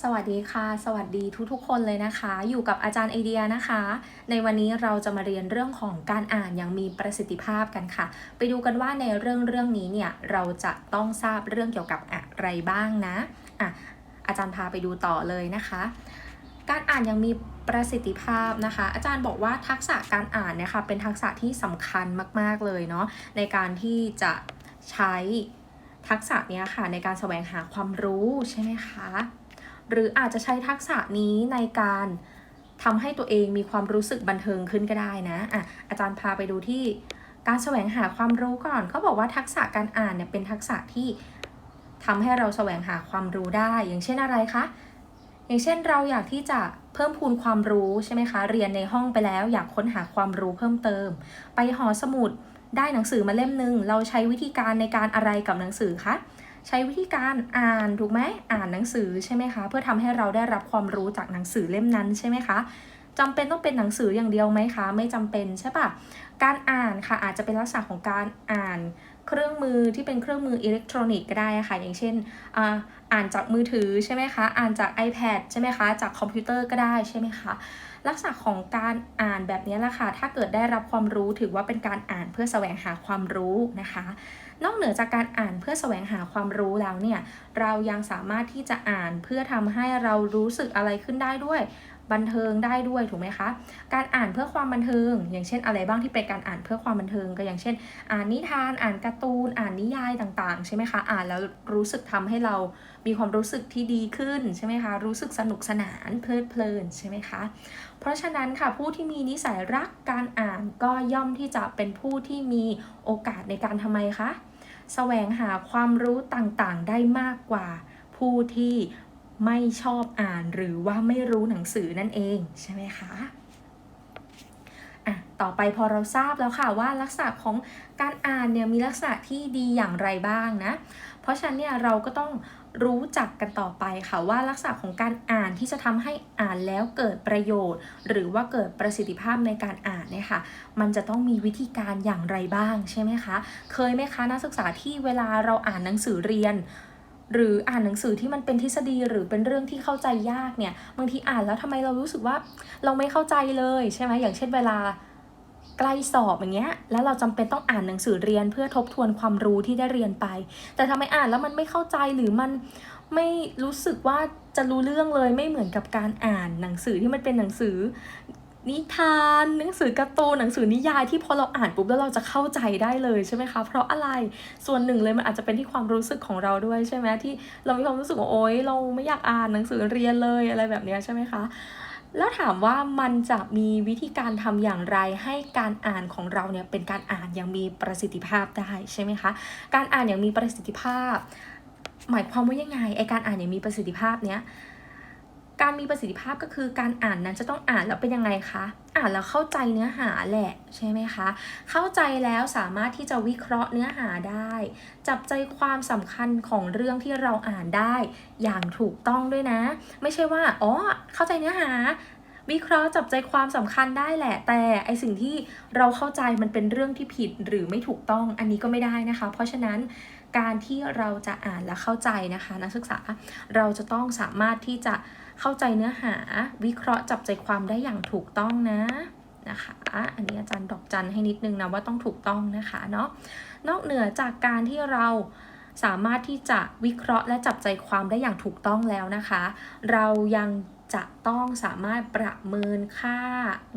สวัสดีค่ะ สวัสดีทุกๆคนเลยนะคะ อยู่กับอาจารย์ไอเดียนะคะ ในวันนี้เราจะมาเรียนเรื่องของการอ่านอย่างมีประสิทธิภาพกันค่ะ ไปดูกันว่าในเรื่องเรื่องนี้เนี่ยเราจะต้องทราบเรื่องเกี่ยวกับอะไรบ้างนะอะอาจารย์พาไปดูต่อเลยนะคะ การอ่านอย่างมีประสิทธิภาพนะคะ อาจารย์บอกว่าทักษะการอ่านเนี่ยค่ะเป็นทักษะที่สำคัญมาก ๆเลยเนาะในการที่จะใช้ทักษะเนี้ยค่ะในการแสวงหาความรู้ใช่ไหมคะ หรืออาจจะใช้ทักษะนี้ในการทำให้ตัวเองมีความรู้สึกบันเทิงขึ้นก็ได้นะอะอาจารย์พาไปดูที่การแสวงหาความรู้ก่อนเขาบอกว่าทักษะการอ่านเนี่ยเป็นทักษะที่ทำให้เราแสวงหาความรู้ได้ อย่างเช่นอะไรคะ อย่างเช่นเราอยากที่จะเพิ่มพูนความรู้ใช่ไหมคะ เรียนในห้องไปแล้ว อยากค้นหาความรู้เพิ่มเติม ไปหอสมุดได้หนังสือมาเล่มหนึ่งเราใช้วิธีการในการอะไรกับหนังสือคะ ใช้วิธีการอ่านถูกไหมอ่านหนังสือใช่ไหมคะเพื่อทำให้เราได้รับความรู้จากหนังสือเล่มนั้นใช่ไหมคะจำเป็นต้องเป็นหนังสืออย่างเดียวไหมคะ ไม่จำเป็นใช่ปะการอ่านค่ะอาจจะเป็นลักษณะของการอ่านเครื่องมือที่เป็นเครื่องมืออิเล็กทรอนิกส์ก็ได้ค่ะ อย่างเช่นอ่าอ่านจากมือถือใช่ไหมคะอ่านจาก iPad ใช่ไหมคะจากคอมพิวเตอร์ก็ได้ใช่ไหมคะลักษณะของการอ่านแบบนี้แหละค่ะ ถ้าเกิดได้รับความรู้ถือว่าเป็นการอ่านเพื่อแสวงหาความรู้นะคะ นอกเหนือจากการอ่านเพื่อแสวงหาความรู้แล้วเนี่ย เรายังสามารถที่จะอ่านเพื่อทำให้เรารู้สึกอะไรขึ้นได้ด้วยบันเทิงได้ด้วยถูกไหมคะ การอ่านเพื่อความบันเทิง อย่างเช่นอะไรบ้างที่เป็นการอ่านเพื่อความบันเทิง ก็อย่างเช่น อ่านนิทาน อ่านการ์ตูน อ่านนิยายต่างๆ ใช่ไหมคะ อ่านแล้วรู้สึกทำให้เรามีความรู้สึกที่ดีขึ้นใช่ไหมคะ รู้สึกสนุกสนานเพลิดเพลินใช่ไหมคะ เพราะฉะนั้นค่ะผู้ที่มีนิสัยรักการอ่านก็ย่อมที่จะเป็นผู้ที่มีโอกาสในการทำไมคะ แสวงหาความรู้ต่างๆ ได้มากกว่า ผู้ที่ไม่ชอบอ่านหรือว่าไม่รู้หนังสือนั่นเองใช่ไหมคะอะต่อไปพอเราทราบแล้วค่ะว่าลักษณะของการอ่านเนี่ยมีลักษณะที่ดีอย่างไรบ้างนะ เพราะฉะนั้นเนี่ยเราก็ต้อง รู้จักกันต่อไปค่ะว่าลักษณะของการอ่านที่จะทำให้อ่านแล้วเกิดประโยชน์ หรือว่าเกิดประสิทธิภาพในการอ่านเนี่ยค่ะ มันจะต้องมีวิธีการอย่างไรบ้างใช่ไหมคะ เคยไหมคะนักศึกษาที่เวลาเราอ่านหนังสือเรียนหรืออ่านหนังสือที่มันเป็นทฤษฎีหรือเป็นเรื่องที่เข้าใจยากเนี่ยบางทีอ่านแล้วทำไมเรารู้สึกว่าเราไม่เข้าใจเลยใช่ไหมอย่างเช่นเวลา ใกล้สอบอย่างเงี้ย แล้วเราจำเป็นต้องอ่านหนังสือเรียนเพื่อทบทวนความรู้ที่ได้เรียนไป แต่ทำไมอ่านแล้วมันไม่เข้าใจหรือมันไม่รู้สึกว่าจะรู้เรื่องเลยไม่เหมือนกับการอ่านหนังสือที่มันเป็นหนังสือนิทานหนังสือการ์ตูนหนังสือนิยายที่พอเราอ่านปุ๊บแล้วเราจะเข้าใจได้เลยใช่ไหมคะ เพราะอะไรส่วนหนึ่งเลยมันอาจจะเป็นที่ความรู้สึกของเราด้วยใช่ไหมที่เรามีความรู้สึกว่าโอ๊ยเราไม่อยากอ่านหนังสือเรียนเลยอะไรแบบเนี้ยใช่ไหมคะ แล้วถามว่ามันจะมีวิธีการทำอย่างไรให้การอ่านของเราเนี่ยเป็นการอ่านอย่างมีประสิทธิภาพได้ใช่ไหมคะ การอ่านอย่างมีประสิทธิภาพ หมายความว่ายังไงไอการอ่านอย่างมีประสิทธิภาพเนี้ย การมีประสิทธิภาพก็คือการอ่านนั้นจะต้องอ่านแล้วเป็นยังไงคะ อ่านแล้วเข้าใจเนื้อหาแหละใช่ไหมคะ เข้าใจแล้วสามารถที่จะวิเคราะห์เนื้อหาได้ จับใจความสำคัญของเรื่องที่เราอ่านได้ อย่างถูกต้องด้วยนะ ไม่ใช่ว่าอ๋อเข้าใจเนื้อหา วิเคราะห์จับใจความสำคัญได้แหละ แต่ไอสิ่งที่เราเข้าใจมันเป็นเรื่องที่ผิดหรือไม่ถูกต้องอันนี้ก็ไม่ได้นะคะ เพราะฉะนั้นการที่เราจะอ่านและเข้าใจนะคะ นักศึกษาเราจะต้องสามารถที่จะ เข้าใจเนื้อหาวิเคราะห์จับใจความได้อย่างถูกต้องนะนะคะอันนี้อาจารย์ดอกจันให้นิดนึงนะว่าต้องถูกต้องนะคะเนาะนอกเหนือจากการที่เราสามารถที่จะวิเคราะห์และจับใจความได้อย่างถูกต้องแล้วนะคะ เรายังจะต้องสามารถประเมินค่า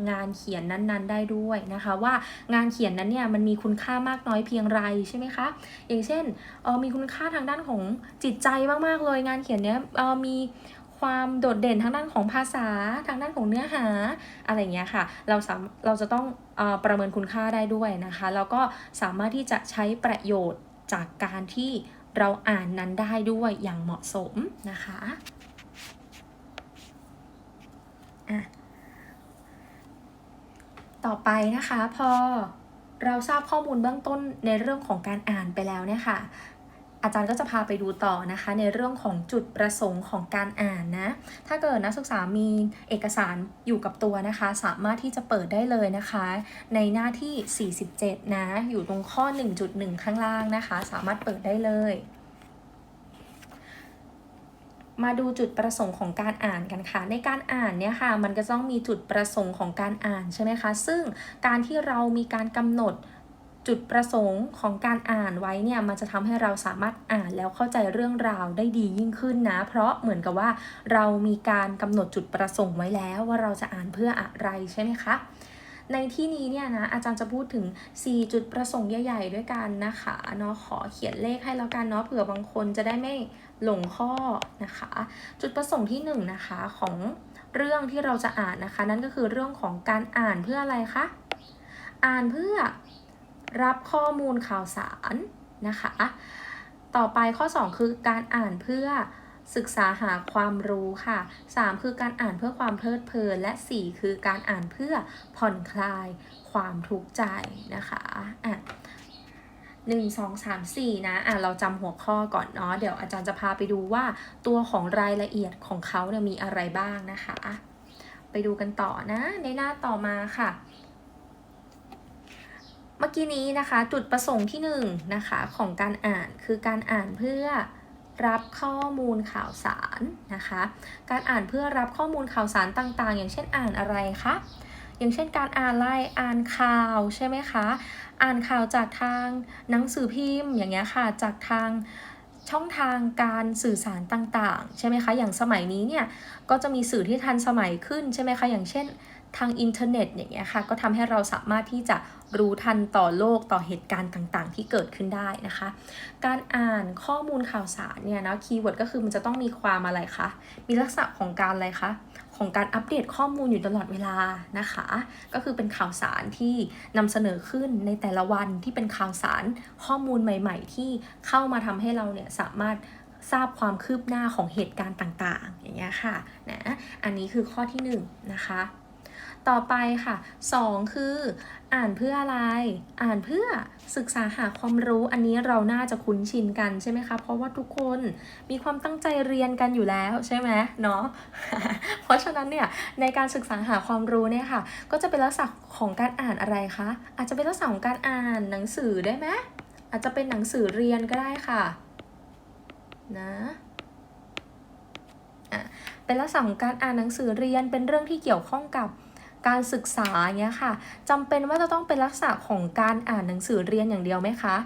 งานเขียนนั้นๆ ได้ด้วยนะคะ ว่างานเขียนนั้นเนี่ยมันมีคุณค่ามากน้อยเพียงไรใช่ไหมคะ อย่างเช่นเออมีคุณค่าทางด้านของจิตใจมากๆเลย งานเขียนเนี้ยเออมี ความโดดเด่นทางด้านของภาษาทางด้านของเนื้อหาอะไรเงี้ยค่ะ เราสามเราจะต้องออประเมินคุณค่าได้ด้วยนะคะ แล้วก็สามารถที่จะใช้ประโยชน์จากการที่เราอ่านนั้นได้ด้วยอย่างเหมาะสมนะคะอะต่อไปนะคะพอเราทราบข้อมูลเบื้องต้นในเรื่องของการอ่านไปแล้วเนี่ยค่ะ อาจารย์ก็จะพาไปดูต่อนะคะ ในเรื่องของจุดประสงค์ของการอ่านนะ ถ้าเกิดนักศึกษามีเอกสารอยู่กับตัวนะคะ สามารถที่จะเปิดได้เลยนะคะ ในหน้าที่ 47 นะ อยู่ตรงข้อ 1.1 ข้างล่างนะคะ สามารถเปิดได้เลยมาดูจุดประสงค์ของการอ่านกันค่ะ ในการอ่านเนี่ยค่ะ มันก็ต้องมีจุดประสงค์ของการอ่านใช่ไหมคะ ซึ่งการที่เรามีการกำหนด จุดประสงค์ของการอ่านไว้เนี่ยมันจะทำให้เราสามารถอ่านแล้วเข้าใจเรื่องราวได้ดียิ่งขึ้นนะ เพราะเหมือนกับว่าเรามีการกำหนดจุดประสงค์ไว้แล้วว่าเราจะอ่านเพื่ออะไรใช่ไหมคะในที่นี้เนี่ยนะอาจารย์จะพูดถึง 4 จุดประสงค์ใหญ่ๆ ด้วยกันนะคะเนาะขอเขียนเลขให้แล้วกันเนาะเผื่อบางคนจะได้ไม่หลงข้อนะคะ จุดประสงค์ที่1นงนะคะของเรื่องที่เราจะอ่านนะคะ นั่นก็คือเรื่องของการอ่านเพื่ออะไรคะอ่านเพื่อ รับข้อมูลข่าวสารนะคะ ต่อไปข้อ 2 คือการอ่านเพื่อศึกษาหาความรู้ค่ะ 3 คือการอ่านเพื่อความเพลิดเพลิน และ 4 คือการอ่านเพื่อผ่อนคลายความทุกข์ใจนะคะอะหนึ่งสองสามสี่นะอะเราจำหัวข้อก่อนเนาะเดี๋ยวอาจารย์จะพาไปดูว่าตัวของรายละเอียดของเขาเนี่ยมีอะไรบ้างนะคะ ไปดูกันต่อนะในหน้าต่อมาค่ะ เมื่อกี้นี้นะคะจุดประสงค์ที่หนึ่งนะคะของการอ่านคือการอ่านเพื่อรับข้อมูลข่าวสารนะคะ การอ่านเพื่อรับข้อมูลข่าวสารต่างๆ อย่างเช่นอ่านอะไรคะอย่างเช่นการอ่านไล่อ่านข่าวใช่ไหมคะอ่านข่าวจากทางหนังสือพิมพ์อย่างเงี้ยค่ะจากทางช่องทางการสื่อสารต่างๆ ใช่ไหมคะ อย่างสมัยนี้เนี่ยก็จะมีสื่อที่ทันสมัยขึ้นใช่ไหมคะ อย่างเช่น ทางอินเทอร์เน็ตอย่างเงี้ยค่ะก็ทำให้เราสามารถที่จะรู้ทันต่อโลกต่อเหตุการณ์ต่างๆ ที่เกิดขึ้นได้นะคะ การอ่านข้อมูลข่าวสารเนี่ยนะคีย์เวิร์ดก็คือมันจะต้องมีความอะไรคะมีลักษณะของการอะไรคะของการอัปเดตข้อมูลอยู่ตลอดเวลานะคะ ก็คือเป็นข่าวสารที่นำเสนอขึ้นในแต่ละวันที่เป็นข่าวสารข้อมูลใหม่ ๆ ที่เข้ามาทำให้เราเนี่ยสามารถทราบความคืบหน้าของเหตุการณ์ต่างๆ อย่างเงี้ยค่ะนะอันนี้คือข้อที่1นนะคะ ต่อไปค่ะ 2 คือ อ่านเพื่ออะไร อ่านเพื่อศึกษาหาความรู้อันนี้เราน่าจะคุ้นชินกันใช่ไหมคะ เพราะว่าทุกคนมีความตั้งใจเรียนกันอยู่แล้วใช่ไหมเนาะ เพราะฉะนั้นเนี่ยในการศึกษาหาความรู้เนี่ยค่ะ ก็จะเป็นลักษณะของการอ่านอะไรคะ อาจจะเป็นลักษณะของการอ่านหนังสือได้ไหมอาจจะเป็นหนังสือเรียนก็ได้ค่ะ นะอะเป็นลักษณะของการอ่านหนังสือเรียนเป็นเรื่องที่เกี่ยวข้องกับ การศึกษาเงี้ยค่ะจำเป็นว่าจะต้องเป็นลักษณะของการอ่านหนังสือเรียนอย่างเดียวไหมคะ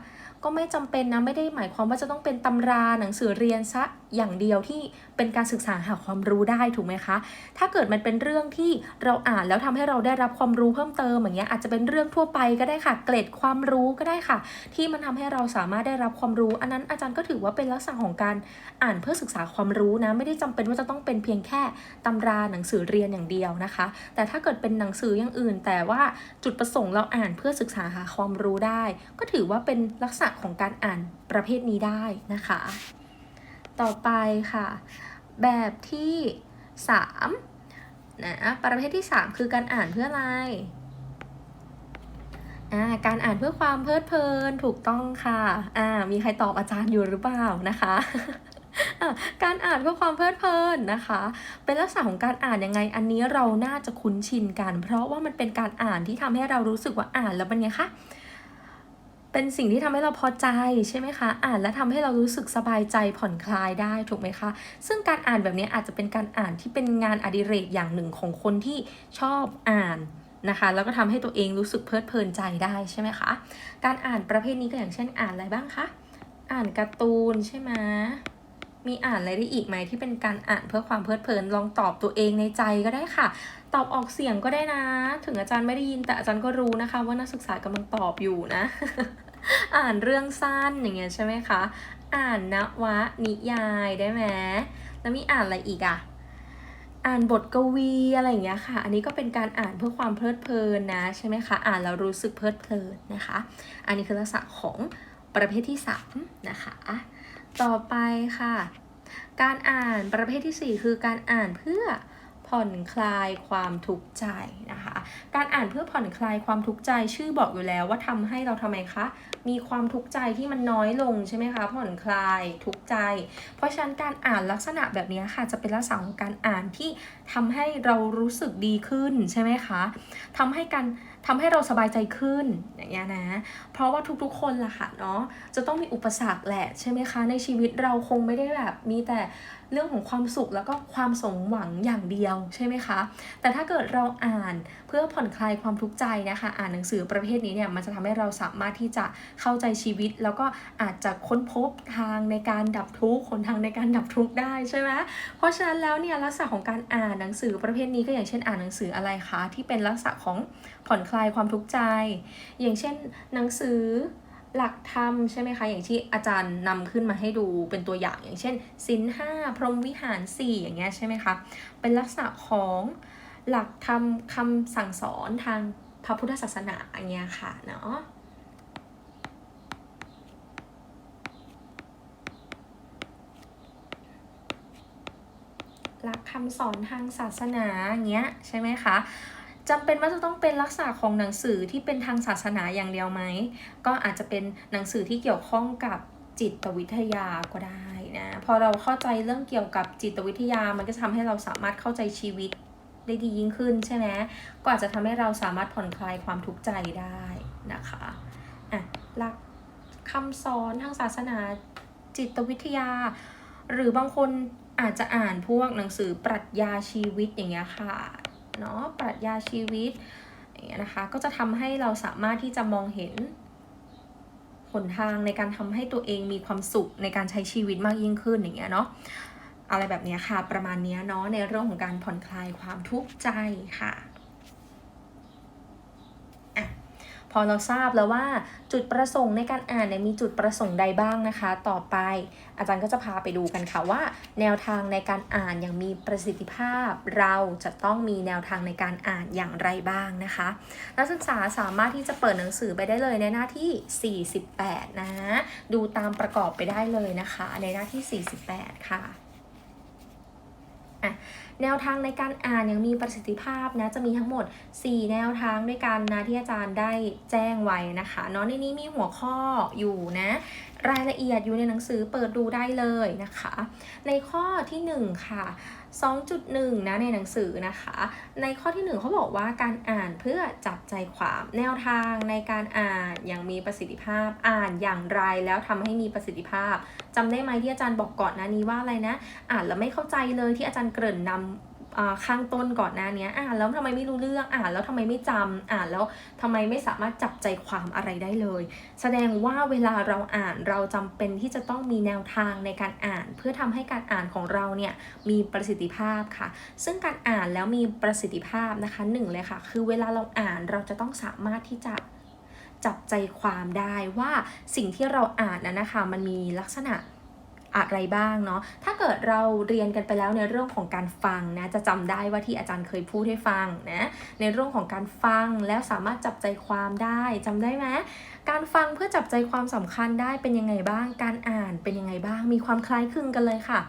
ก็ไม่จำเป็นนะไม่ได้หมายความว่าจะต้องเป็นตำราหนังสือเรียนซะ อย่างเดียวที่เป็นการศึกษาหาความรู้ได้ถูกไหมคะ ถ้าเกิดมันเป็นเรื่องที่เราอ่านแล้วทำให้เราได้รับความรู้เพิ่มเติมอย่างเงี้ยอาจจะเป็นเรื่องทั่วไปก็ได้ค่ะ เกร็ดความรู้ก็ได้ค่ะ ที่มันทำให้เราสามารถได้รับความรู้ อันนั้นอาจารย์ก็ถือว่าเป็นลักษณะของการอ่านเพื่อศึกษาความรู้นะไม่ได้จำเป็นว่าจะต้องเป็นเพียงแค่ตำราหนังสือเรียนอย่างเดียวนะคะ แต่ถ้าเกิดเป็นหนังสืออย่างอื่น แต่ว่าจุดประสงค์เราอ่านเพื่อศึกษาหาความรู้ได้ ก็ถือว่าเป็นลักษณะของการอ่านประเภทนี้ได้นะคะ ต่อไปค่ะ แบบที่3นะประเภทที่ 3 คือการอ่านเพื่ออะไรอ่าการอ่านเพื่อความเพลิดเพลินถูกต้องค่ะอ่ามีใครตอบอาจารย์อยู่หรือเปล่านะคะการอ่านเพื่อความเพลิดเพลินนะคะ เป็นลักษณะของการอ่านยังไง อันนี้เราน่าจะคุ้นชินกัน เพราะว่ามันเป็นการอ่านที่ทำให้เรารู้สึกว่าอ่านแล้วเป็นไงคะ เป็นสิ่งที่ทำให้เราพอใจใช่ไหมคะ อ่านแล้วทำให้เรารู้สึกสบายใจผ่อนคลายได้ถูกไหมคะ ซึ่งการอ่านแบบนี้อาจจะเป็นการอ่านที่เป็นงานอดิเรกอย่างหนึ่งของคนที่ชอบอ่านนะคะ แล้วก็ทำให้ตัวเองรู้สึกเพลิดเพลินใจได้ใช่ไหมคะ การอ่านประเภทนี้ก็อย่างเช่นอ่านอะไรบ้างคะ อ่านการ์ตูนใช่ไหม มีอ่านอะไรได้อีกไหมที่เป็นการอ่านเพื่อความเพลิดเพลินลองตอบตัวเองในใจก็ได้ค่ะ ตอบออกเสียงก็ได้นะ ถึงอาจารย์ไม่ได้ยินแต่อาจารย์ก็รู้นะคะ ว่านักศึกษากำลังตอบอยู่นะ อ่านเรื่องสั้นอย่างเงี้ยใช่ไหมคะ อ่านนวนิยายได้ไหมแล้วมีอ่านอะไรอีกอะอ่านบทกวีอะไรอย่างเงี้ยค่ะ อันนี้ก็เป็นการอ่านเพื่อความเพลิดเพลินนะใช่ไหมคะ อ่านแล้วรู้สึกเพลิดเพลินนะคะ อันนี้คือลักษณะของประเภทที่3นะคะ ต่อไปค่ะ การอ่านประเภทที่ 4 คือการอ่านเพื่อ ผ่อนคลายความทุกข์ใจนะคะ การอ่านเพื่อผ่อนคลายความทุกข์ใจชื่อบอกอยู่แล้วว่าทำให้เราทำไมคะ มีความทุกข์ใจที่มันน้อยลงใช่ไหมคะ ผ่อนคลายทุกข์ใจ เพราะฉะนั้นการอ่านลักษณะแบบนี้ค่ะจะเป็นลักษณะของการอ่านที่ทำให้เรารู้สึกดีขึ้นใช่ไหมคะทำให้การทำให้เราสบายใจขึ้นอย่างเงี้ยนะ เพราะว่าทุกๆคนล่ะค่ะเนาะจะต้องมีอุปสรรคแหละใช่ไหมคะ ในชีวิตเราคงไม่ได้แบบมีแต่ เรื่องของความสุขแล้วก็ความสมหวังอย่างเดียวใช่ไหมคะ แต่ถ้าเกิดเราอ่านเพื่อผ่อนคลายความทุกข์ใจนะคะ อ่านหนังสือประเภทนี้เนี่ยมันจะทำให้เราสามารถที่จะเข้าใจชีวิต แล้วก็อาจจะค้นพบทางในการดับทุกข์หนทางในการดับทุกข์ได้ใช่ไหมเพราะฉะนั้นแล้วเนี่ยลักษณะของการอ่านหนังสือประเภทนี้ก็อย่างเช่นอ่านหนังสืออะไรคะที่เป็นลักษณะของผ่อนคลายความทุกข์ใจ อย่างเช่น หนังสือ หลักธรรมใช่ไหมคะ อย่างที่อาจารย์นำขึ้นมาให้ดูเป็นตัวอย่างอย่างเช่นสินห้าพรหมวิหารสี่อย่างเงี้ยใช่ไหมคะ เป็นลักษณะของหลักธรรมคำสั่งสอนทางพระพุทธศาสนาอย่างเงี้ยค่ะเนาะหลักคำสอนทางศาสนาอย่างเงี้ยใช่ไหมคะ จำเป็นว่าจะต้องเป็นลักษณะของหนังสือที่เป็นทางศาสนาอย่างเดียวไหม ก็อาจจะเป็นหนังสือที่เกี่ยวข้องกับจิตวิทยาก็ได้นะ พอเราเข้าใจเรื่องเกี่ยวกับจิตวิทยา มันก็ทำให้เราสามารถเข้าใจชีวิตได้ดียิ่งขึ้นใช่ไหมก็อาจจะทำให้เราสามารถผ่อนคลายความทุกข์ใจได้นะคะอะหลักคำสอนทางศาสนาจิตวิทยา หรือบางคนอาจจะอ่านพวกหนังสือปรัชญาชีวิตอย่างเงี้ยค่ะ เนาะปรัชญาชีวิตอย่างเงี้ยนะคะก็จะทำให้เราสามารถที่จะมองเห็นหนทางในการทำให้ตัวเองมีความสุขในการใช้ชีวิตมากยิ่งขึ้นอย่างเงี้ยเนาะอะไรแบบนี้ค่ะ ประมาณนี้เนาะในเรื่องของการผ่อนคลายความทุกข์ใจค่ะ พอเราทราบแล้วว่าจุดประสงค์ในการอ่านเนี่ยมีจุดประสงค์ใดบ้างนะคะ ต่อไป อาจารย์ก็จะพาไปดูกันค่ะว่า แนวทางในการอ่านอย่างมีประสิทธิภาพ เราจะต้องมีแนวทางในการอ่านอย่างไรบ้างนะคะ นักศึกษาสามารถที่จะเปิดหนังสือไปได้เลยในหน้าที่ 48 นะ ดูตามประกอบไปได้เลยนะคะ ในหน้าที่ 48 ค่ะ แนวทางในการอ่านยังมีประสิทธิภาพนะจะมีทั้งหมด 4 แนวทางด้วยกันนะที่อาจารย์ได้แจ้งไว้นะคะเนาะในนี้มีหัวข้ออยู่นะรายละเอียดอยู่ในหนังสือเปิดดูได้เลยนะคะ ในข้อที่ 1 ค่ะ2.1 นะในหนังสือนะคะ ในข้อที่ 1เขาบอกว่าการอ่านเพื่อจับใจความแนวทางในการอ่านอย่างมีประสิทธิภาพอ่านอย่างไรแล้วทำให้มีประสิทธิภาพจำได้ไหมที่อาจารย์บอกก่อนนะนี้ว่าอะไรนะ อ่านแล้วไม่เข้าใจเลยที่อาจารย์เกริ่นนำ ข้างต้นก่อนหน้านี้อ่านแล้วทำไมไม่รู้เรื่องอ่านแล้วทำไมไม่จำอ่านแล้วทำไมไม่สามารถจับใจความอะไรได้เลย แสดงว่าเวลาเราอ่านเราจำเป็นที่จะต้องมีแนวทางในการอ่าน เพื่อทำให้การอ่านของเราเนี่ยมีประสิทธิภาพค่ะ ซึ่งการอ่านแล้วมีประสิทธิภาพนะคะหนึ่งเลยค่ะ คือเวลาเราอ่านเราจะต้องสามารถที่จะจับใจความได้ว่าสิ่งที่เราอ่านนั้นนะคะ มันมีลักษณะ อะไรบ้างเนาะถ้าเกิดเราเรียนกันไปแล้วในเรื่องของการฟังนะจะจำได้ว่าที่อาจารย์เคยพูดให้ฟังนะในเรื่องของการฟังแล้วสามารถจับใจความได้จำได้ไหมการฟังเพื่อจับใจความสำคัญได้เป็นยังไงบ้าง การอ่านเป็นยังไงบ้าง มีความคล้ายคลึงกันเลยค่ะ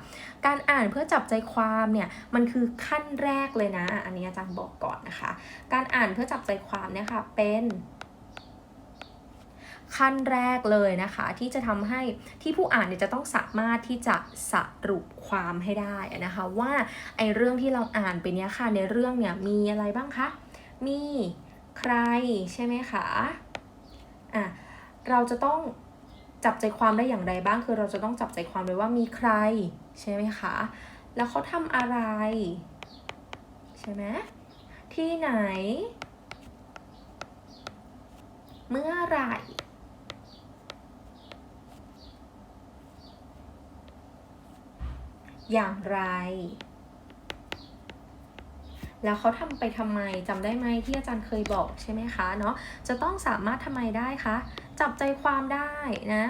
การอ่านเพื่อจับใจความเนี่ยมันคือขั้นแรกเลยนะ อันนี้อาจารย์บอกก่อนนะคะ การอ่านเพื่อจับใจความเนี่ยค่ะเป็น ขั้นแรกเลยนะคะ ที่จะทำให้ที่ผู้อ่านเนี่ยจะต้องสามารถที่จะสรุปความให้ได้นะคะว่าไอเรื่องที่เราอ่านไปเนี้ยค่ะในเรื่องเนี่ยมีอะไรบ้างคะ มีใครใช่ไหมคะอะเราจะต้องจับใจความได้อย่างไรบ้างคือเราจะต้องจับใจความเลยว่ามีใครใช่ไหมคะแล้วเขาทำอะไร ใช่ไหมที่ไหน เมื่อไหร่ อย่างไร แล้วเขาทำไปทำไมจำได้ไหมที่อาจารย์เคยบอกใช่ไหมคะเนาะจะต้องสามารถทำไมได้คะจับใจความได้นะ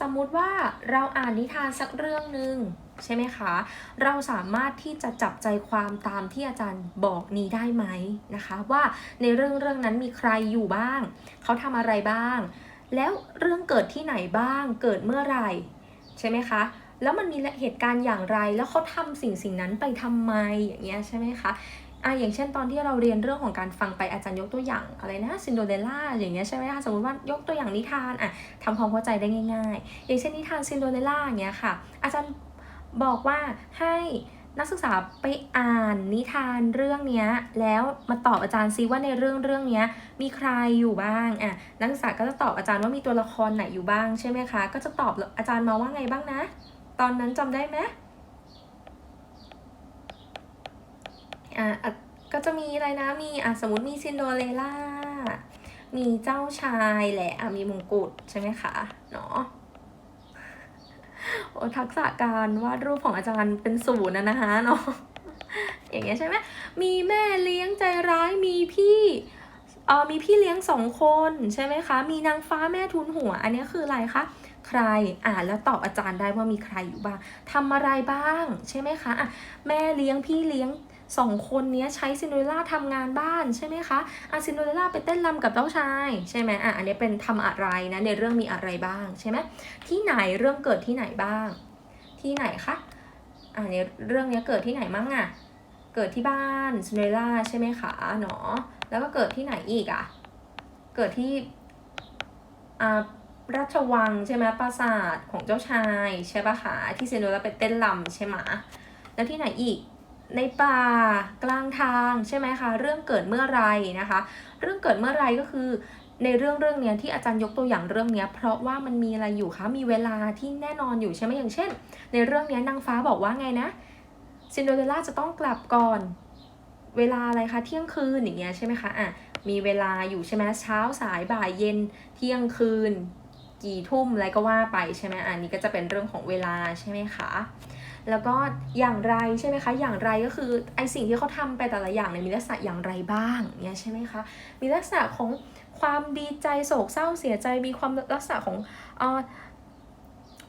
สมมุติว่าเราอ่านนิทานสักเรื่องหนึ่งใช่ไหมคะ เราสามารถที่จะจับใจความตามที่อาจารย์บอกนี้ได้ไหมนะคะ ว่าในเรื่องเรื่องนั้นมีใครอยู่บ้าง เขาทำอะไรบ้าง แล้วเรื่องเกิดที่ไหนบ้าง เกิดเมื่อไหร่ ใช่ไหมคะ แล้วมันมีเหตุการณ์อย่างไร แล้วเขาทำสิ่งสิ่งนั้นไปทำไมอย่างเงี้ยใช่ไหมคะอะอย่างเช่นตอนที่เราเรียนเรื่องของการฟังไปอาจารย์ยกตัวอย่างอะไรนะซินโดเรลล่าอย่างเงี้ยใช่ไหมคะสมมติว่ายกตัวอย่างนิทานอะทำความเข้าใจได้ง่าย ๆ อย่างเช่นนิทานซินโดเรลล่าอย่างเงี้ยค่ะ อาจารย์บอกว่าให้นักศึกษาไปอ่านนิทานเรื่องนี้แล้วมาตอบอาจารย์ซิว่าในเรื่องเรื่องนี้มีใครอยู่บ้างอะนักศึกษาก็จะตอบอาจารย์ว่ามีตัวละครไหนอยู่บ้างใช่ไหมคะก็จะตอบอาจารย์มาว่าไงบ้างนะ ตอนนั้นจำได้ไหมอะก็จะมีอะไรนะมีอะสมมติมีซินโดเรล่ามีเจ้าชายแหละอะมีมงกุฎใช่ไหมคะเนาะทักษะการวาดรูปของอาจารย์เป็นศูนย์นะนะคะเนาะอย่างเงี้ยใช่ไหมมีแม่เลี้ยงใจร้ายมีพี่เออมีพี่เลี้ยงสองคนใช่ไหมคะ มีนางฟ้าแม่ทุนหัว อันนี้คืออะไรคะ ใครอ่านแล้วตอบอาจารย์ได้ว่ามีใครอยู่บ้างทำอะไรบ้างใช่ไหมคะอะแม่เลี้ยงพี่เลี้ยงสองคนนี้ใช้ซินโดเรลล่าทำงานบ้านใช่ไหมคะอะซินโดเรลล่าไปเต้นรำกับเจ้าชายใช่ไหมอะอันนี้เป็นทำอะไรนะในเรื่องมีอะไรบ้างใช่ไหมที่ไหนเรื่องเกิดที่ไหนบ้าง ที่ไหนคะอะในเรื่องเนี้ยเกิดที่ไหนมั่งอะเกิดที่บ้านซินเดอเรลล่าใช่ไหมคะเนาะแล้วก็เกิดที่ไหนอีกอะเกิดที่อ่า ราชวังใช่ไหมปราสาทของเจ้าชายใช่ปะคะที่ซินเดอเรลล่าไปเต้นรำใช่ไหมแล้วที่ไหนอีกในป่ากลางทางใช่ไหมคะเรื่องเกิดเมื่อไรนะคะ เรื่องเกิดเมื่อไรก็คือในเรื่องเรื่องเนี้ยที่อาจารย์ยกตัวอย่างเรื่องเนี้ยเพราะว่ามันมีอะไรอยู่คะมีเวลาที่แน่นอนอยู่ใช่ไหมอย่างเช่น ในเรื่องเนี้ยนางฟ้าบอกว่าไงนะซินโดเรลล่าจะต้องกลับก่อน เวลาอะไรคะเที่ยงคืนอย่างเงี้ยใช่ไหมคะอะมีเวลาอยู่ใช่ไหมเช้าสายบ่ายเย็นเที่ยงคืน กี่ทุ่มอะไรก็ว่าไปใช่ไหมอันนี้ก็จะเป็นเรื่องของเวลาใช่ไหมคะแล้วก็อย่างไรใช่ไหมคะอย่างไรก็คือไอสิ่งที่เขาทำไปแต่ละอย่างเนี่ยมีลักษณะอย่างไรบ้างเนี่ยใช่ไหมคะมีลักษณะของความดีใจโศกเศร้าเสียใจมีความลักษณะของอ่อ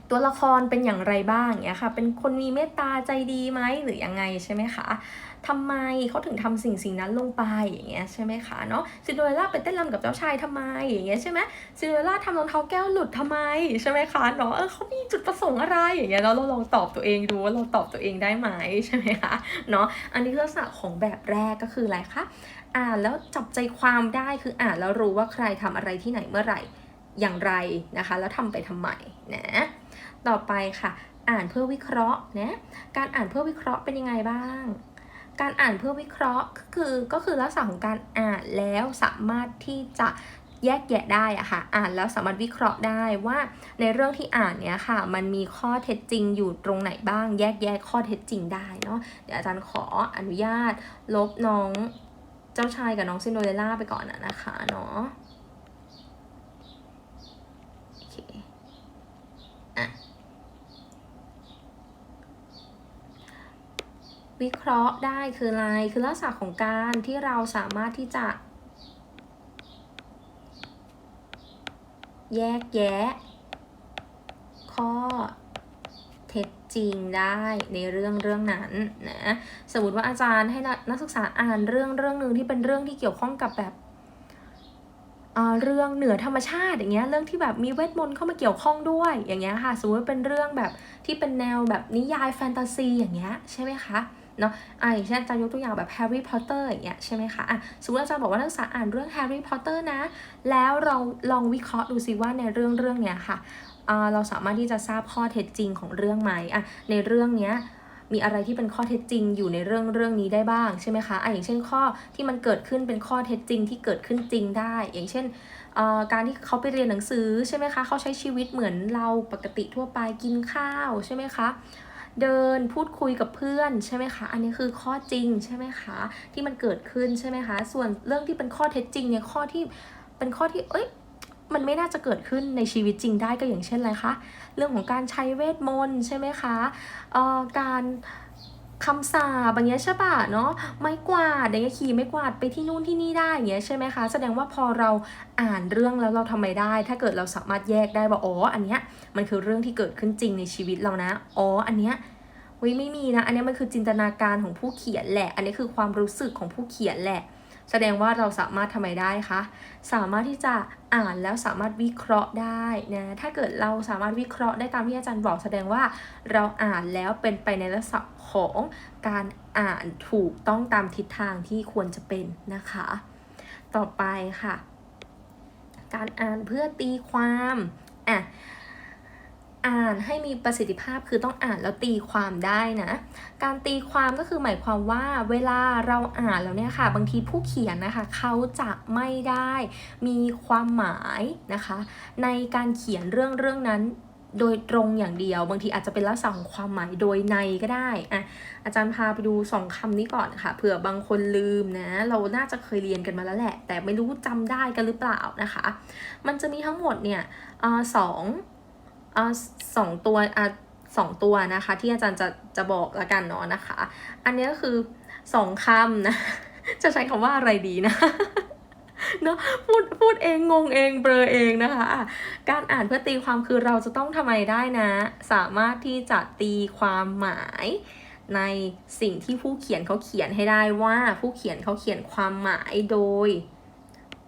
ตัวละครเป็นอย่างไรบ้างเงี้ยค่ะเป็นคนมีเมตตาใจดีไหมหรือยังไงใช่ไหมคะ ทำไมเขาถึงทำสิ่งสิ่งนั้นลงไปอย่างเงี้ยใช่ไหมคะเนาะซินโดเรลล่าไปเต้นรำกับเจ้าชายทำไมอย่างเงี้ยใช่ไหมซินโดเรลล่าทำรองเท้าแก้วหลุดทำไมใช่ไหมคะเนาะเออเขามีจุดประสงค์อะไรอย่างเงี้ยแล้วเราลองตอบตัวเองดูว่าเราตอบตัวเองได้ไหมใช่ไหมคะเนาะอันนี้ลักษณะของแบบแรกก็คืออะไรคะอ่านแล้วจับใจความได้คืออ่านแล้วรู้ว่าใครทำอะไรที่ไหนเมื่อไหร่อย่างไรนะคะ แล้วทำไปทำไมนะต่อไปค่ะ อ่านเพื่อวิเคราะห์นะการอ่านเพื่อวิเคราะห์เป็นยังไงบ้าง การอ่านเพื่อวิเคราะห์ก็คือก็คือลักษณะของการอ่านแล้วสามารถที่จะแยกแยะได้อะค่ะ อ่านแล้วสามารถวิเคราะห์ได้ว่าในเรื่องที่อ่านเนี้ยค่ะ มันมีข้อเท็จจริงอยู่ตรงไหนบ้าง แยกแยะข้อเท็จจริงได้เนาะเดี๋ยวอาจารย์ขออนุญาต ลบน้องเจ้าชายกับน้องซินโดเรลล่าไปก่อนนะนะคะเนาะโอเคอะ วิเคราะห์ได้คืออะไร คือลักษณะของการที่เราสามารถที่จะ แยกแยะ ข้อเท็จจริงได้ในเรื่องเรื่องนั้นนะ สมมติว่าอาจารย์ให้นักศึกษาอ่านเรื่องเรื่องหนึ่งที่เป็นเรื่องที่เกี่ยวข้องกับแบบเรื่องเหนือธรรมชาติอย่างเงี้ยเรื่องที่แบบมีเวทมนต์เข้ามาเกี่ยวข้องด้วยอย่างเงี้ยค่ะสมมติว่าเป็นเรื่องแบบที่เป็นแนวแบบนิยายแฟนตาซีอย่างเงี้ยใช่ไหมคะ เนาะอ่าอย่างเช่นจารย์ยกตัวอย่างแบบแฮร์รี่พอตเตอร์อย่างเงี้ยใช่ไหมคะอะสมมติอาจารย์บอกว่านักศึกษาอ่านเรื่องแฮร์รี่พอตเตอร์นะ แล้วเราลองวิเคราะห์ดูสิว่าในเรื่องเรื่องเนี้ยค่ะเราสามารถที่จะทราบข้อเท็จจริงของเรื่องไหมอะในเรื่องเนี้ยมีอะไรที่เป็นข้อเท็จจริงอยู่ในเรื่องเรื่องนี้ได้บ้างใช่ไหมคะอะอย่างเช่นข้อที่มันเกิดขึ้นเป็นข้อเท็จจริงที่เกิดขึ้นจริงได้ อย่างเช่นการที่เขาไปเรียนหนังสือใช่ไหมคะ เขาใช้ชีวิตเหมือนเราปกติทั่วไปกินข้าวใช่ไหมคะ เดินพูดคุยกับเพื่อนใช่ไหมคะ อันนี้คือข้อจริงใช่ไหมคะ ที่มันเกิดขึ้นใช่ไหมคะ ส่วนเรื่องที่เป็นข้อเท็จจริงเนี่ยข้อที่เป็นข้อที่เอ้ยมันไม่น่าจะเกิดขึ้นในชีวิตจริงได้ก็อย่างเช่นอะไรคะ เรื่องของการใช้เวทมนต์ใช่ไหมคะเอ่อการ คำสาบอย่างเงี้ยใช่ป่ะเนาะไม้กวาดอย่างเงี้ยขี่ไม้กวาดไปที่นู่นที่นี่ได้อย่างเงี้ยใช่ไหมคะแสดงว่าพอเราอ่านเรื่องแล้วเราทำไมได้ ถ้าเกิดเราสามารถแยกได้ว่าอ๋ออันเนี้ยมันคือเรื่องที่เกิดขึ้นจริงในชีวิตเรานะอ๋ออันเนี้ยวิไม่มีนะ อันนี้มันคือจินตนาการของผู้เขียนแหละ อันนี้คือความรู้สึกของผู้เขียนแหละ แสดงว่าเราสามารถทำไมได้คะ สามารถที่จะอ่านแล้วสามารถวิเคราะห์ได้นะ ถ้าเกิดเราสามารถวิเคราะห์ได้ตามที่อาจารย์บอก แสดงว่าเราอ่านแล้วเป็นไปในลักษณะของการอ่านถูกต้องตามทิศทางที่ควรจะเป็นนะคะ ต่อไปค่ะ การอ่านเพื่อตีความอะ อ่านให้มีประสิทธิภาพคือต้องอ่านแล้วตีความได้นะ การตีความก็คือหมายความว่าเวลาเราอ่านแล้วเนี่ยค่ะ บางทีผู้เขียนนะคะเขาจะไม่ได้มีความหมายนะคะ ในการเขียนเรื่องเรื่องนั้นโดยตรงอย่างเดียว บางทีอาจจะเป็นลักษณะของความหมายโดยในก็ได้อะอาจารย์พาไปดูสองคำนี้ก่อนค่ะเผื่อบางคนลืมนะ เราน่าจะเคยเรียนกันมาแล้วแหละ แต่ไม่รู้จำได้กันหรือเปล่านะคะ มันจะมีทั้งหมดเนี่ยอสอง อ่าสองตัวอ่าสองตัวนะคะ ที่อาจารย์จะจะบอกละกันเนาะนะคะ อันนี้ก็คือสองคำนะ จะใช้คำว่าอะไรดีนะเนอะพูดพูดเองงงเองเบลอเองนะคะะการอ่านเพื่อตีความคือเราจะต้องทำไมได้นะ สามารถที่จะตีความหมายในสิ่งที่ผู้เขียนเขาเขียนให้ได้ว่าผู้เขียนเขาเขียนความหมายโดย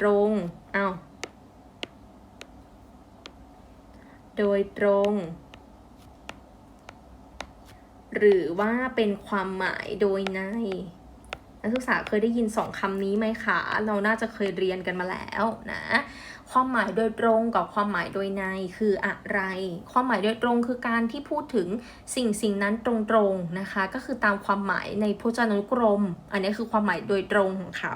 ตรง เอา้า โดยตรง หรือว่าเป็นความหมายโดยใน นักศึกษาเคยได้ยินสองคำนี้ไหมคะ เราน่าจะเคยเรียนกันมาแล้วนะ ความหมายโดยตรงกับความหมายโดยในคืออะไร ความหมายโดยตรงคือการที่พูดถึงสิ่งสิ่งนั้นตรงๆนะคะ ก็คือตามความหมายในพจนานุกรม อันนี้คือความหมายโดยตรงของเขา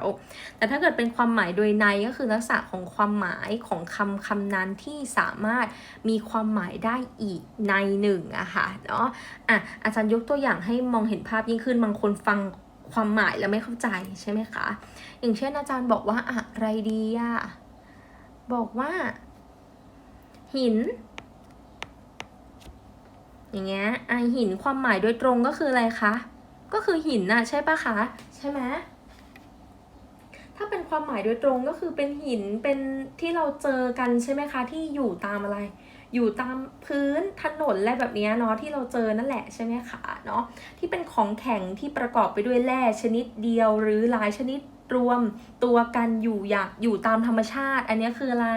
แต่ถ้าเกิดเป็นความหมายโดยในก็คือลักษณะของความหมายของคำคำนั้นที่สามารถมีความหมายได้อีกในหนึ่งอะค่ะเนาะอะอาจารย์ยกตัวอย่างให้มองเห็นภาพยิ่งขึ้นบางคนฟังความหมายแล้วไม่เข้าใจใช่ไหมคะ อย่างเช่นอาจารย์บอกว่าอะไรดีอะ บอกว่า หิน อย่างเงี้ยไอหินความหมายโดยตรงก็คืออะไรคะ ก็คือหินน่ะใช่ปะคะ ใช่ไหมถ้าเป็นความหมายโดยตรงก็คือเป็นหินเป็นที่เราเจอกันใช่ไหมคะ ที่อยู่ตามอะไร อยู่ตามพื้นถนนอะไรแบบนี้เนาะที่เราเจอนั่นแหละใช่ไหมคะเนาะที่เป็นของแข็งที่ประกอบไปด้วยแร่ชนิดเดียวหรือหลายชนิด รวมตัวกันอยู่อยากอยู่ตามธรรมชาติ อันนี้คืออะไร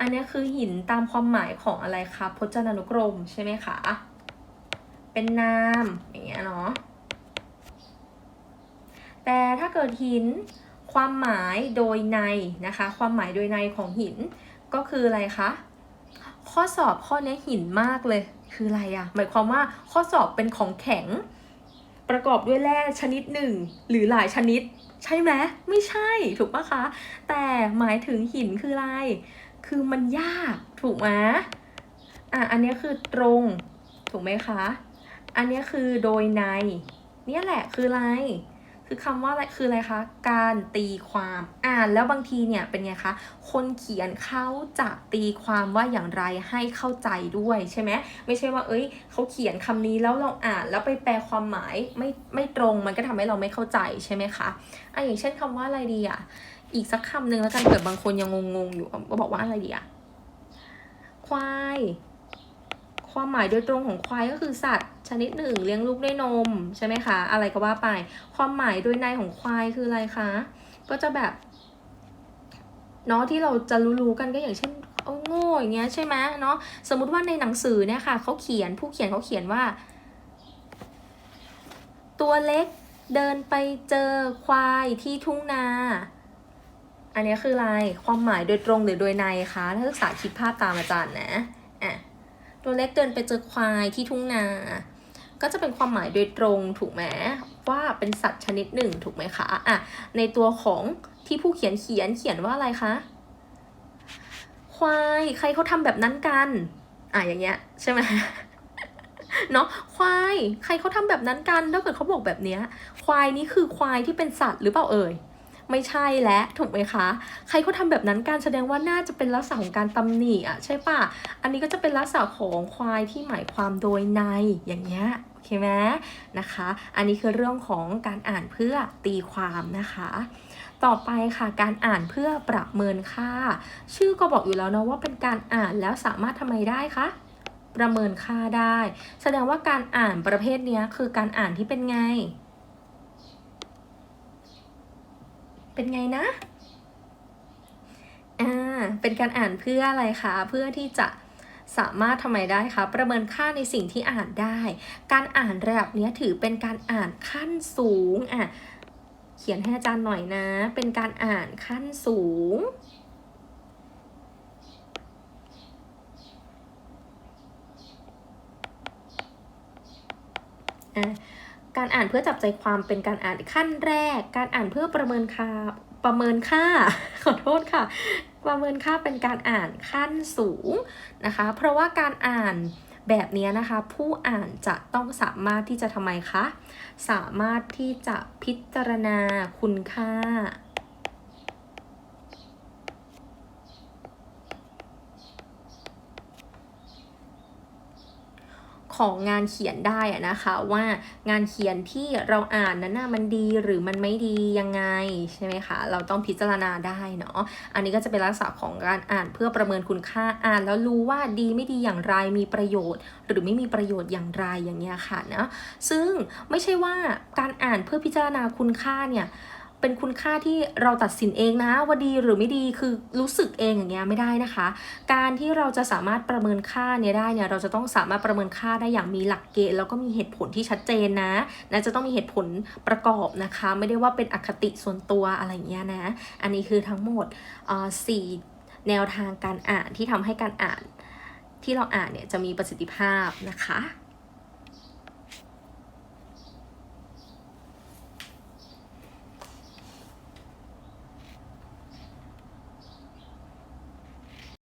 อันนี้คือหินตามความหมายของอะไรคะพจนานุกรมใช่ไหมคะเป็นนามอย่างเงี้ยเนาะแต่ถ้าเกิดหินความหมายโดยในนะคะ ความหมายโดยในของหินก็คืออะไรคะข้อสอบข้อนี้หินมากเลย คืออะไรอะหมายความว่าข้อสอบเป็นของแข็ง ประกอบด้วยแร่ชนิดหนึ่งหรือหลายชนิด ใช่ไหมไม่ใช่ถูกปะคะ แต่หมายถึงหินคืออะไร คือมันยากถูกไหมอะอันนี้คือตรงถูกไหมคะ อันนี้คือโดยใน เนี่ยแหละคืออะไร คือคำว่าอะไรคืออะไรคะการตีความอ่านแล้วบางทีเนี่ยเป็นไงคะคนเขียนเขาจะตีความว่าอย่างไรให้เข้าใจด้วยใช่ไหมไม่ใช่ว่าเอ้ยเขาเขียนคำนี้แล้วเราอ่านแล้วไปแปลความหมายไม่ไม่ตรงมันก็ทำให้เราไม่เข้าใจใช่ไหมคะอะอย่างเช่นคำว่าอะไรดีอะอีกสักคำหนึ่งแล้วกันเกิดบางคนยังงงๆอยู่ก็บอกว่าอะไรดีอะควาย ความหมายโดยตรงของควายก็คือสัตว์ ชนิดหนึ่งเลี้ยงลูกด้วยนมใช่ไหมคะ อะไรก็ว่าไป ความหมายโดยในของควายคืออะไรคะ ก็จะแบบเนาะที่เราจะรู้ๆกันก็อย่างเช่นเอาโง่อย่างเงี้ยใช่ไหมเนาะสมมุติว่าในหนังสือเนี่ยค่ะเขาเขียนผู้เขียนเขาเขียนว่า ตัวเล็กเดินไปเจอควายที่ทุ่งนา อันนี้คืออะไร ความหมายโดยตรงหรือโดยในคะนักศึกษาคิดภาพตามอาจารย์นะ ตัวเล็กเดินไปเจอควายที่ทุ่งนา ก็จะเป็นความหมายโดยตรงถูกไหมว่าเป็นสัตว์ชนิดหนึ่งถูกไหมคะอะในตัวของที่ผู้เขียนเขียนเขียนว่าอะไรคะควายใครเขาทำแบบนั้นกันอะอย่างเงี้ยใช่ไหมเนาะควายใครเขาทำแบบนั้นกันถ้าเกิดเขาบอกแบบเนี้ยควายนี่คือควายที่เป็นสัตว์หรือเปล่าเอ่ย ไม่ใช่และถูกไหมคะ ใครเขาทำแบบนั้นการแสดงว่าน่าจะเป็นลักษณะของการตำหนิอะใช่ปะอันนี้ก็จะเป็นลักษณะของควายที่หมายความโดยในอย่างเงี้ยโอเคไหมนะคะ อันนี้คือเรื่องของการอ่านเพื่อตีความนะคะต่อไปค่ะการอ่านเพื่อประเมินค่า ชื่อก็บอกอยู่แล้วนะว่าเป็นการอ่านแล้วสามารถทำไมได้คะประเมินค่าได้ แสดงว่าการอ่านประเภทนี้คือการอ่านที่เป็นไง เป็นไงนะ อ่า เป็นการอ่านเพื่ออะไรคะ เพื่อที่จะสามารถทำไมได้คะ ประเมินค่าในสิ่งที่อ่านได้ การอ่านระดับนี้ถือเป็นการอ่านขั้นสูง อะ เขียนให้อาจารย์หน่อยนะ เป็นการอ่านขั้นสูงอะ การอ่านเพื่อจับใจความเป็นการอ่านขั้นแรก การอ่านเพื่อประเมินค่าประเมินค่าขอโทษค่ะ ประเมินค่าเป็นการอ่านขั้นสูงนะคะ เพราะว่าการอ่านแบบนี้นะคะ ผู้อ่านจะต้องสามารถที่จะทำไมคะ สามารถที่จะพิจารณาคุณค่า ของงานเขียนได้อะนะคะว่างานเขียนที่เราอ่านนั้นน่ะมันดีหรือมันไม่ดียังไงใช่ไหมคะเราต้องพิจารณาได้เนาะอันนี้ก็จะเป็นลักษณะของการอ่านเพื่อประเมินคุณค่าอ่าน แล้วรู้ว่าดีไม่ดีอย่างไรมีประโยชน์ หรือไม่มีประโยชน์อย่างไรอย่างเงี้ยค่ะนะซึ่งไม่ใช่ว่าการอ่านเพื่อพิจารณาคุณค่าเนี่ย เป็นคุณค่าที่เราตัดสินเองนะว่าดีหรือไม่ดีคือรู้สึกเองอย่างเงี้ยไม่ได้นะคะ การที่เราจะสามารถประเมินค่าเนี่ยได้เนี่ยเราจะต้องสามารถประเมินค่าได้อย่างมีหลักเกณฑ์แล้วก็มีเหตุผลที่ชัดเจนนะนะจะต้องมีเหตุผลประกอบนะคะ ไม่ได้ว่าเป็นอคติส่วนตัวอะไรอย่างเงี้ยนะ อันนี้คือทั้งหมดอ่อสี่แนวทางการอ่านที่ทำให้การอ่านที่เราอ่านเนี่ยจะมีประสิทธิภาพนะคะ